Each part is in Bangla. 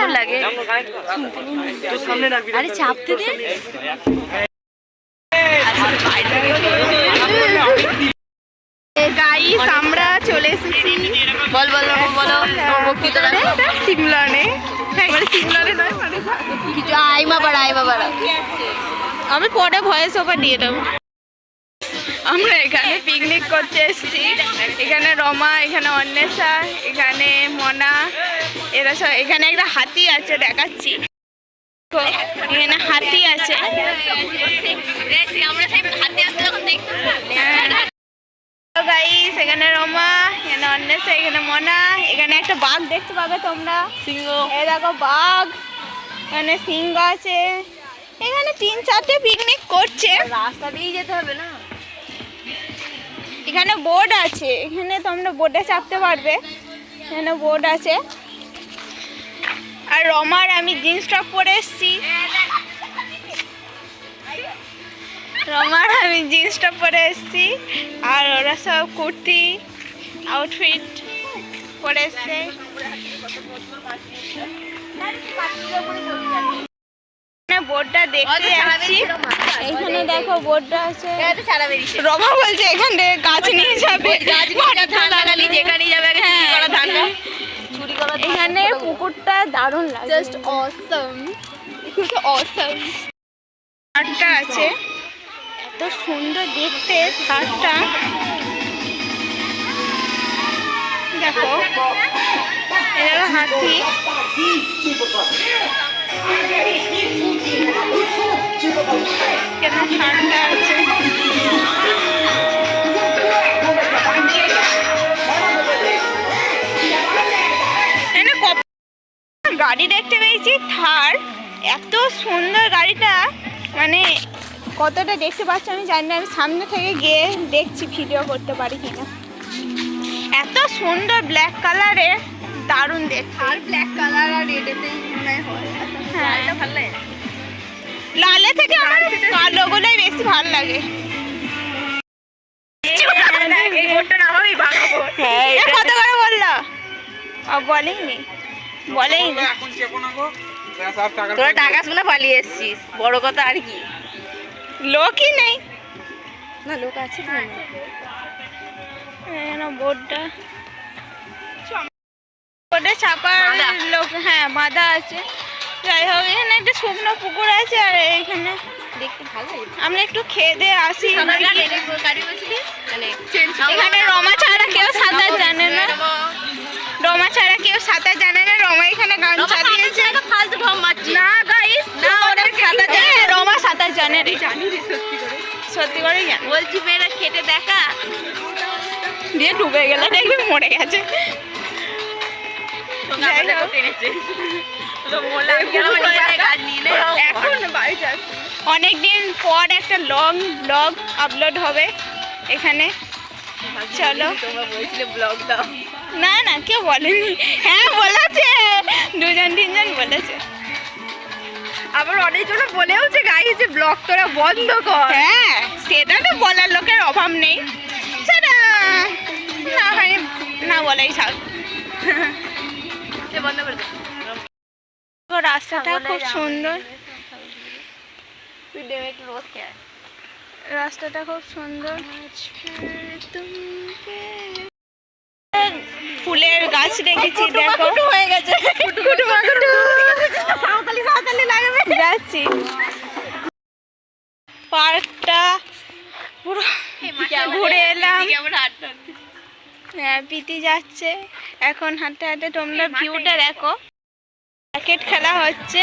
কেমন লাগে? আরে চাপতে দে। গাইস আমরা চলে এসেছি। বল বল বল, সিমলানে একবারে সিমলানে নয় মানে কিছু আইমা বাড়া আইমা বাড়া। আমি পরে ভয়েস ওভার দিয়ে দেবো। আমরা এখানে পিকনিক করতে এসেছি। এখানে রমা এখানে অন্বেষা এখানে মনা এরা সব এখানে একটা হাতি আছে দেখাচ্ছি। এখানে হাতি আছে। গাইস এখানে রমা এখানে অন্বেষা এখানে মনা এখানে একটা বাঘ দেখতে পাবে তোমরা। সিংহ। এই দেখো বাঘ। এখানে সিংহ আছে। এখানে তিন চারটে পিকনিক করছে। রাস্তা দিয়ে যেতে হবে না? এখানে বোর্ড আছে। এখানে তোমরা বোর্ডে চাপতে পারবে। এখানে বোর্ড আছে। আর রমার, আমি জিন্স টপ পরে এসেছি। রমার, আমি জিন্স টপ পরে এসেছি। আর ওরা সব কুর্তি আউটফিট পরে এসছে। বোর্ডটা দেখতে যাচ্ছি। এইখানে দেখো বোর্ডটা আছে। ছাড়া রমা বলছে এখান গাছ নিয়ে যাবে। ধান লাগালি যেখানে যাবে ধান এখানে পুকুরটা দারুণ লাগে। জাস্ট অসম অসম ঘাটটা আছে। এত সুন্দর দেখতে ঘাটটা দেখো হাতি। ঠান্ডা আছে গাড়ি দেখতে পেয়েছি, থার। এত সুন্দর গাড়িটা মানে কতটা দেখতে পাচ্ছি আমি জানি না। আমি সামনে থেকে গিয়ে দেখছি ভিডিও করতে পারি কিনা। এত সুন্দর ব্ল্যাক কালারের দারুণ দেখতে। আর ব্ল্যাক কালার আর রেডেতেই মনে হয়। হ্যাঁ। ভালো লাগে। লালে থেকে আমার কালোগুলোই বেশি ভালো লাগে। হ্যাঁ কত করে বলল? বলেইনি। বলেইনি। তোরা টাকা শুনে পালিয়ে এসছিস। বড় কথা আর কি। লোকই নেই। না লোক আছে তো। বোর্ডটা। বোর্ডে ছাপা লোক হ্যাঁ বাঁধা আছে। যাই হোক এখানে একটা শুকনো পুকুর আছে আর লাগে আমরা একটু খেয়ে দিয়ে আসি। মানে এখানে রমা ছাড়া কেউ সাঁতার জানে না। রমা ছাড়া কেউ সাঁতার জানে না। রমা এখানে গান চালিয়েছে। না গাইস না, ওরা সাঁতার জানে। রমা সাঁতার জানে রে। সত্যি করে। জানে। বলছি মেয়েরা খেটে দেখা। দিয়ে ডুবে গেল। দেখবি মরে গেছে। এখন অনেকদিন পর একটা লং ব্লগ আপলোড হবে এখানে। চলো। তোমরা বলছিলে ব্লগ দাও। না না কেউ বলেনি। হ্যাঁ বলেছে। দুজন তিনজন বলেছে। আবার অনেকজন বলেওছে গাই যে ব্লগ তোরা বন্ধ কর। হ্যাঁ সেটা তো বলার লোকের অভাব নেই। সেটা না হয় না বলাই থাক বন্ধ করে রাস্তাটা খুব সুন্দর। রাস্তাটা খুব সুন্দর। ফুলের গাছ দেখেছি দেখো। হয়ে গেছে। যাচ্ছি। পার্কটা পুরো ঘুরে এলাম। হ্যাঁ পিতি যাচ্ছে। এখন হাঁটতে হাঁটতে তোমরা ভিউটা দেখো। র্যাকেট খেলা হচ্ছে।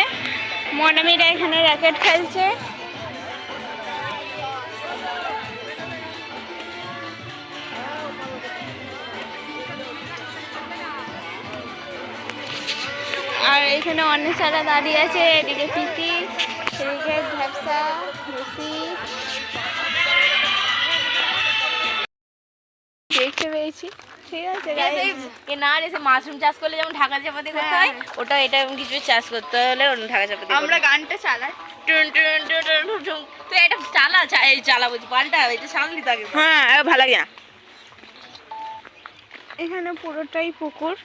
মনামিরা এখানে র্যাকেট খেলছে। আর এখানে অনেক সারা দাঁড়িয়ে আছে, এদিকে পিতি এদিকে ভ্যাবসা রুসি দেখতে পেয়েছি। ঠিক আছে মাশরুম চাষ করলে যেমন ঢাকা চাপাতি করতে হয় ওটা এটা কিছু চাষ করতে হলে ঢাকা চাপাতি আমরা গানটা চালাই। টুন টুন টুন টুন টুন টুন। এটা চালা এই চালা বলছি পাল্টা এটা সামলি থাকে হ্যাঁ ভালো লাগে এখানে পুরোটাই পুকুর।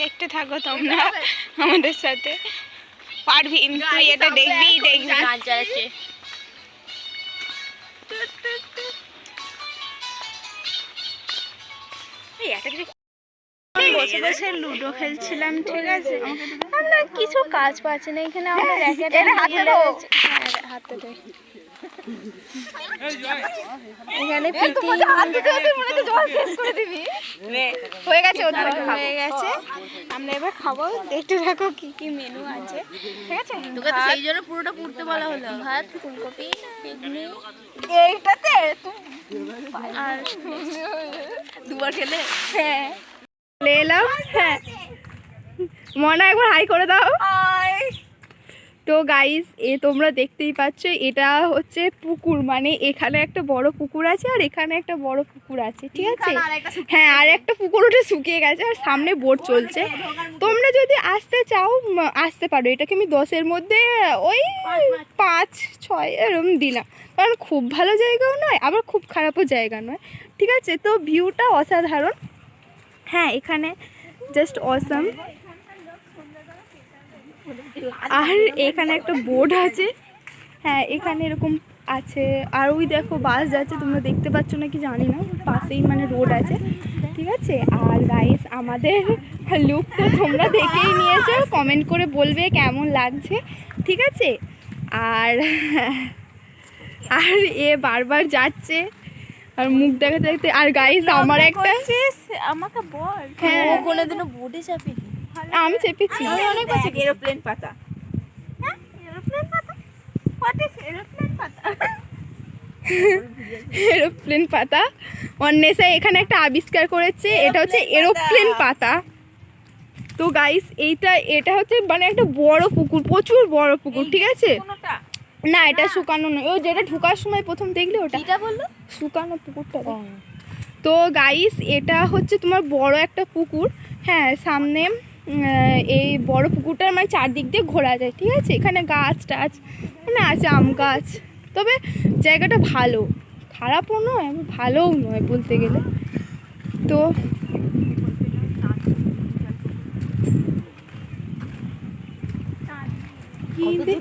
দেখতে থাকো তোমরা আমাদের সাথে। পারবি তুই এটা দেখবি দেখবি। বসে বসে লুডো খেলছিলাম ঠিক আছে? আমরা কিছু কাজ পাচ্ছি না এখানে আমরা হাতে হাতে দে। এখানে প্রীতি হয়ে গেছে ওর হয়ে গেছে। আমরা এবার খাব। দেখতে থাকো কি কি মেনু আছে। ঠিক আছে? তোকে তো সেই জন্য পুরোটা পুড়তে বলা হলো। ভাত ফুলকপি বেগুনি এইটাতে? আর দুবার খেলে? হ্যাঁ। লে এলাম হ্যাঁ। মনে একবার হাই করে দাও। তো গাইস এ তোমরা দেখতেই পাচ্ছ এটা হচ্ছে পুকুর। মানে এখানে একটা বড় পুকুর আছে আর এখানে একটা বড় পুকুর আছে ঠিক আছে? হ্যাঁ আর একটা পুকুর ওটা শুকিয়ে গেছে আর সামনে বোট চলছে। তোমরা যদি আসতে চাও আসতে পারো। এটাকে আমি দশের মধ্যে ওই পাঁচ ছয় এরকম দিলাম কারণ খুব ভালো জায়গাও নয় আবার খুব খারাপও জায়গা নয়। ঠিক আছে? তো ভিউটা অসাধারণ। হ্যাঁ এখানে জাস্ট অসাম আর এখানে একটা বোর্ড আছে। হ্যাঁ এখানে এরকম আছে। আর ওই দেখো বাস যাচ্ছে তোমরা দেখতে পাচ্ছ নাকি জানি না পাশেই মানে রোড আছে। ঠিক আছে? আর গাইস আমাদের লুক তো তোমরা দেখেই নিয়েছো। কমেন্ট করে বলবে কেমন লাগছে। ঠিক আছে? আর আর এ বারবার যাচ্ছে। আর মুখ দেখাতে দেখতে আর গাইস আমার একটা আমাকে বল। হ্যাঁ। কোনোদিনও বোটে চাপি আমি চেপেছি। অনেক আছে এরোপ্লেন পাতা। এরোপ্লেন পাতা? অন্বেষা এখানে একটা আবিষ্কার করেছে এটা হচ্ছে এরোপ্লেন পাতা। তো গাইস এইটা এটা হচ্ছে মানে একটা বড় পুকুর প্রচুর বড় পুকুর ঠিক আছে? না এটা শুকানো নয়। ও যেটা ঢোকার সময় প্রথম দেখলে ওটা। বলল? শুকানো পুকুরটা তো গাইস এটা হচ্ছে তোমার বড় একটা পুকুর। হ্যাঁ সামনে এই বড় পুকুরটার মানে চারদিক দিয়ে ঘোরা যায় ঠিক আছে? এখানে গাছ টাছ মানে আছে আম গাছ। তবে জায়গাটা ভালো। খারাপও নয় ভালোও নয় বলতে গেলে। তো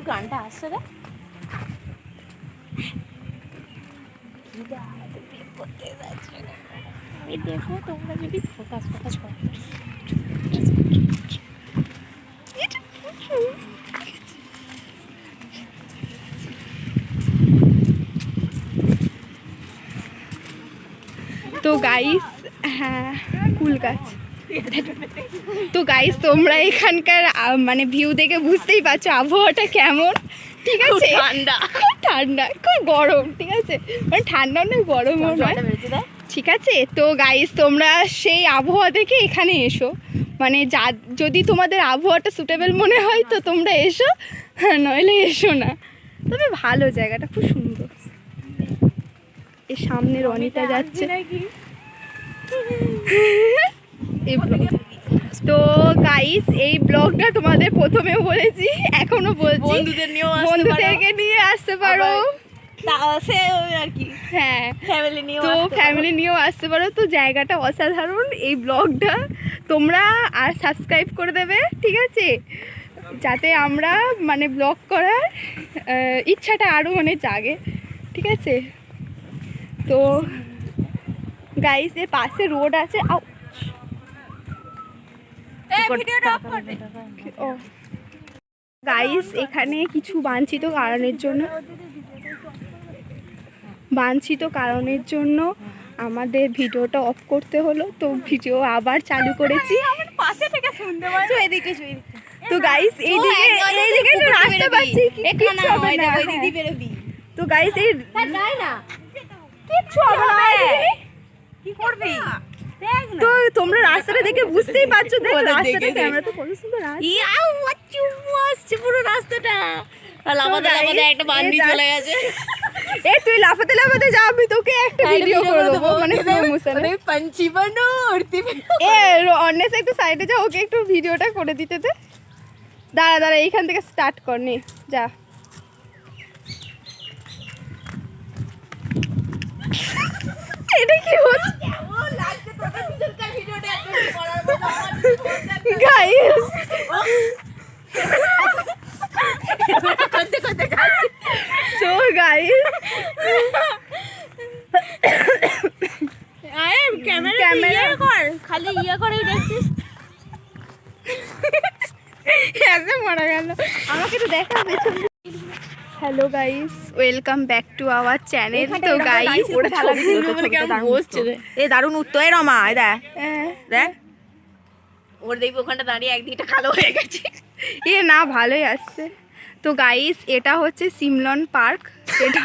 গানটা আসছে রে? আমি দেখো তোমরা যদি ফোকাস ফোকাস করো। তো গাইস হ্যাঁ কুল গাছ। তো গাইস তোমরা এখানকার মানে ভিউ দেখে বুঝতেই পারছ আবহাওয়াটা কেমন ঠিক আছে? ঠান্ডা। ঠান্ডা খুব গরম ঠিক আছে? মানে ঠান্ডা নয় গরমও নয় ঠিক আছে? তো গাইস তোমরা সেই আবহাওয়া দেখে এখানে এসো। মানে যা যদি তোমাদের আবহাওয়াটা সুটেবল মনে হয় তো তোমরা এসো। হ্যাঁ, নইলে এসো না। তবে ভালো জায়গাটা খুব সুন্দর। এর সামনে রনিতা যাচ্ছে। এই ব্লগ তো গাইস এই ব্লগটা তোমাদের প্রথমে বলেছি এখনও বলছি। বন্ধুদের নিয়েও। বন্ধুদেরকে নিয়ে আসতে পারো। হ্যাঁ। তো ফ্যামিলি নিয়েও আসতে পারো। তো জায়গাটা অসাধারণ। এই ব্লগটা তোমরা আর সাবস্ক্রাইব করে দেবে ঠিক আছে? যাতে আমরা মানে ব্লগ করার ইচ্ছাটা আরও মানে জাগে ঠিক আছে? তো গাইস এর পাশে রোড আছে। আউ ও। গাইস এখানে কিছু বাঞ্ছিত কারণের জন্য বাঞ্ছিত কারণের জন্য আমাদের ভিডিওটা অফ করতে হলো। তো ভিডিও আবার চালু করেছি। পাশে থেকে শুনতে পাচ্ছ এদিকে তো গাইস এইদিকে এইদিকে রাস্তা পাচ্ছি তো গাইস এই না। তো তোমরা রাস্তাটা দেখে বুঝতেই পারছ। তো লাফাতে একটা তুই লাফাতে লাফাতে আমি তোকে একটা ভিডিও করে দেবো। মানে একটু সাইডে যা ওকে একটু ভিডিওটা করে দিতে দাঁড়া দাঁড়া এইখান থেকে স্টার্ট করনি যা। গাইস সো গাইস আরে ক্যামেরা ক্যামেরা কর খালি ইয়ে করেই দেখছিস এসে মরে গেল আমাকে তো দেখা hello guys welcome back to our channel তো গাইস এ দারুণ উত্তর এই রমা এই দেখ। হ্যাঁ। দেখ। ওর দেখবি ওখানটা দাঁড়িয়ে একদিকটা কালো হয়ে গেছে। এ না ভালোই আসছে। তো গাইস এটা হচ্ছে সিমলন পার্ক। এটা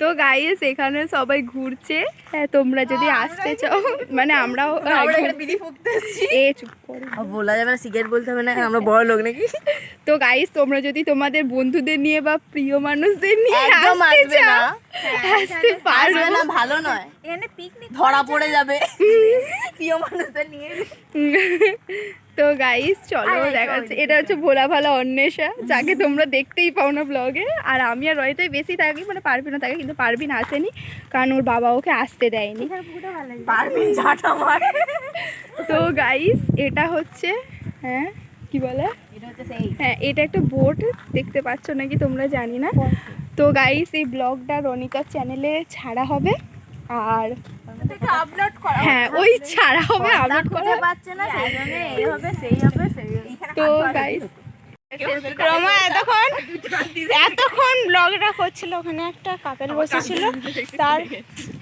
তো গাইস এখানে সবাই ঘুরছে। হ্যাঁ তোমরা যদি আসতে চাও মানে আমরাও এ চুপ করো। বলা যাবে না সিগারেট বলতে হবে না আমরা বড় লোক নাকি? তো গাইস তোমরা যদি তোমাদের বন্ধুদের নিয়ে বা প্রিয় মানুষদের নিয়ে একদম আসবে না। আসতে পারো আসবে না ভালো নয়। এখানে পিকনিক ধরা পড়ে যাবে। প্রিয় মানুষদের নিয়ে। তো গাইস চলো দেখা যাচ্ছে এটা হচ্ছে ভোলা ভালা অন্বেষা যাকে তোমরা দেখতেই পাও না ব্লগে আর আমি আর রয়তাই বেশি থাকি মানে পারবি না থাকে কিন্তু পারবিন আসেনি। কারণ ওর বাবা ওকে আসতে দেয়নি। পারবি ঝাঁটা মার। তো গাইস এটা হচ্ছে হ্যাঁ কি বলে? হ্যাঁ এটা একটা বোট দেখতে পাচ্ছ নাকি তোমরা জানি না। তো গাইস এই ব্লগটা রনিকার চ্যানেলে ছাড়া হবে। আর আপলোড হ্যাঁ ওই ছাড়া হবে আপলোড করা হবে তো গাইস রমা এতক্ষণ? এতক্ষণ ব্লগটা করছিল ওখানে একটা কাপেল বসেছিল তার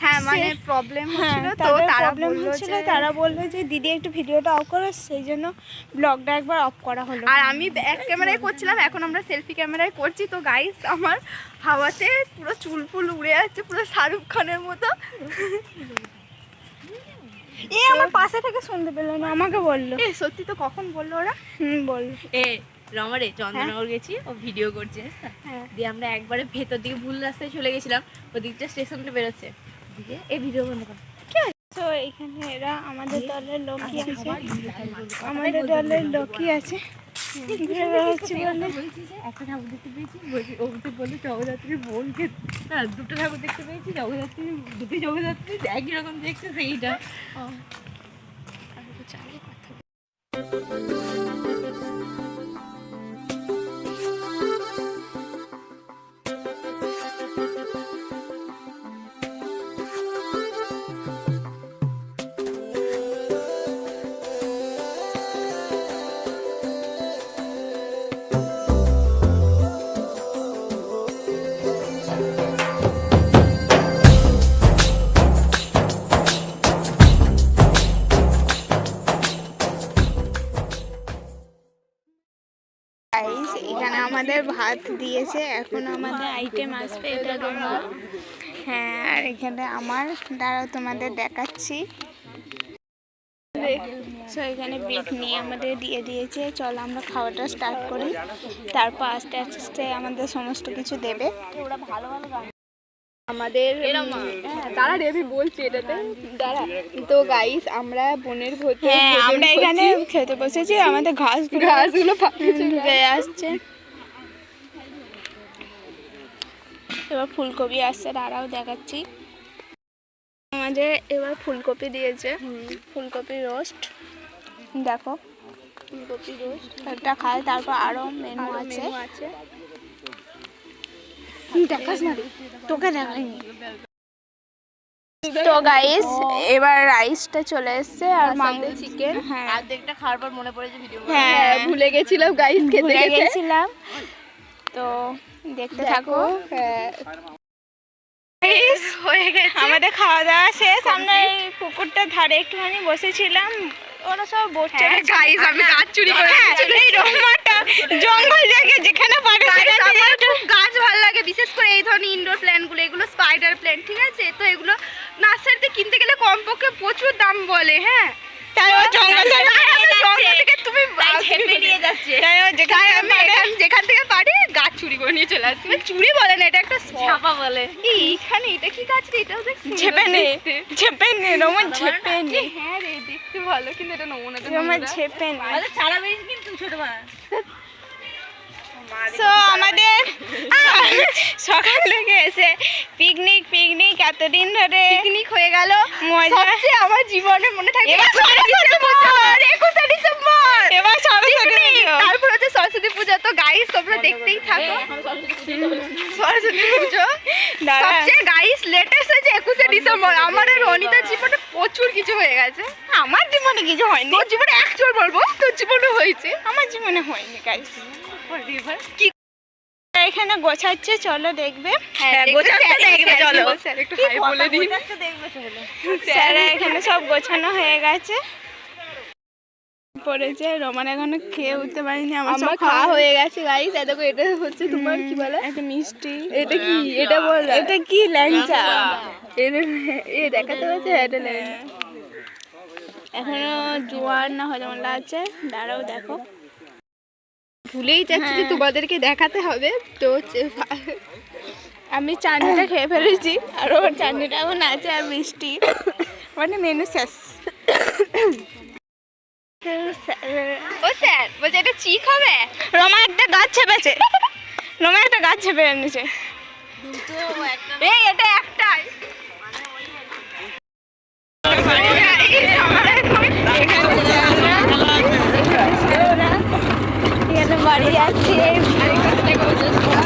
হ্যাঁ মানে প্রবলেম হচ্ছিল তো তারা বলল যে তারা বলল যে দিদি একটু ভিডিওটা অফ করো। সেই জন্য ব্লগটা একবার অফ করা হলো। আর আমি ব্যাক ক্যামেরায় করছিলাম এখন আমরা সেলফি ক্যামেরায় করছি। তো গাইস আমার হাওয়াতে পুরো চুল ফুল উড়ে যাচ্ছে পুরো শাহরুখ খানের মতো। এ আমার পাশে থেকে শুনতে পেল না আমাকে বলল। সত্যি তো কখন বলল ওরা? হুম বলল। এ রমারে চন্দননগর গেছি ও ভিডিও করছে তো? হ্যাঁ। দিয়ে আমরা একবারে ভেতর দিকে ভুল রাস্তায় চলে গেছিলাম ওদিকটা স্টেশনটা বেরোচ্ছে। দিয়ে এই ভিডিও বন্ধ কর। তো এখানে এরা আমাদের দলের লোকই আছে। আমাদের দলের লোকই আছে। একটা ঠাকুর দেখতে পেয়েছি বলছি ও তো বলে জগদ্ধাত্রীর বোনকে। হ্যাঁ দুটো ঠাকুর দেখতে পেয়েছি জগদ্ধাত্রী দুটি জগদ্ধাত্রী একই রকম দেখছে সেইটা। গাইস আমাদের ভাত দিয়েছে এখন আমাদের আইটেম আসবে এটা রুমা হ্যাঁ আর এখানে আমার দ্বারাও তোমাদের দেখাচ্ছি। সো এখানে বিট নিয়ে আমাদের দিয়ে দিয়েছে চলো আমরা খাওয়াটা স্টার্ট করি। তারপর আস্তে আস্তে আমাদের সমস্ত কিছু দেবে। আমাদের হ্যাঁ, দাঁড়া রে আমি বলছি এটাতে। দাঁড়া। তো গাইস আমরা বোনের ভোজে হ্যাঁ, আমরা এখানে খেতে বসেছি আমাদের ঘাস ঘাসগুলো ঢুকে আসছে। এবার ফুলকপি আসছে দাঁড়াও দেখাচ্ছি। আমাদের এবার ফুলকপি দিয়েছে। ফুলকপি রোস্ট। দেখো ফুলকপি রোস্ট। একটা খাই তারপর আরও মেনু আছে। দেখাস না তোকে দেখাইনি তো গাইস এবার রাইসটা চলে এসেছে আর মাংস চিকেন হ্যাঁ। অর্ধেকটা খাওয়ার পর মনে পড়েছে ভিডিও হ্যাঁ। ভুলে গেছিলাম গাইস খেতে। গেছিলাম। তো দেখতে থাকো। হ্যাঁ হয়ে গেছে। আমাদের খাওয়া দাওয়া শেষ। আমরা এই পুকুরটার ধারে একটুখানি বসেছিলাম। ওরা সব বসছে গাইস আমি গাছ চুরি করে এই রহমানটা জঙ্গল জায়গা যেখানে পারে সেখানে গাছ ভালো লাগে বিশেষ করে এই ধরনের ইনডোর প্ল্যান্টগুলো এগুলো স্পাইডার প্ল্যান্ট ঠিক আছে? তো এগুলো নার্সারিতে কিনতে গেলে কমপক্ষে প্রচুর দাম বলে হ্যাঁ? তাই জঙ্গল যেখান থেকে পারি গাছ চুরি করে নিয়ে চলে আসবে চুরি বলে না এটা একটা ছাপা বলে। এইখানে এটা কি গাছ রে? এটাও দেখ ঝেপে নে। ঝেপে নে রোমান ঝেপে নে হ্যাঁ রে দেখতে ভালো কিন্তু এটা নমুনা রোমান ঝেপে নে। কিন্তু ছোট মা সো আমাদের সকাল থেকে এসে পিকনিক পিকনিক এতদিন ধরে পিকনিক হয়ে গেল। মজা। সবচেয়ে আমার জীবনে মনে থাকে এবার ডিসেম্বর একুশে ডিসেম্বর এবার সরস্বতী তারপর হচ্ছে সরস্বতী পূজা। তো গাইস তোমরা দেখতেই থাকো। সরস্বতী পুজো। সবচেয়ে গাইস লেটেস্ট হচ্ছে একুশে ডিসেম্বর। আমার আর জীবনে প্রচুর কিছু হয়ে গেছে। আমার জীবনে কিছু হয়নি। তোর জীবনে একচুয়াল বলব? তোর জীবনে হয়েছে। আমার জীবনে হয়নি গাইস কি এখানে গোছাচ্ছে চলো দেখবে। হ্যাঁ গোছাচ্ছে দেখবে, চলো। একটু হাই বলে দিন। স্যার এখানে সব গোছানো হয়ে গেছে। পড়েছে রোমান এখনও খেয়ে উঠতে পারিনি আমার সব খাওয়া হয়ে গেছে গাইস এই দেখো এটা হচ্ছে তোমার কি বলে? একটা মিষ্টি। এটা কি? এটা বল এটা কি ল্যাংচা? এ দেখাতে পারছে? এটা নেই এখনও জোয়ার না হজমলা আছে। দাঁড়াও দেখো। ভুলেই যাচ্ছি যে হ্যাঁ। তোমাদেরকে দেখাতে হবে তো আমি চাটনিটা খেয়ে ফেলেছি আর ওর চাটনিটা এখন আছে আর মিষ্টি মানে মেনু শেষ ও স্যার বলছে এটা চিক হবে রমা একটা গাছ চেপেছে রমা একটা গাছ চেপে এনেছে এই এটা একটাই Yes, Steve. I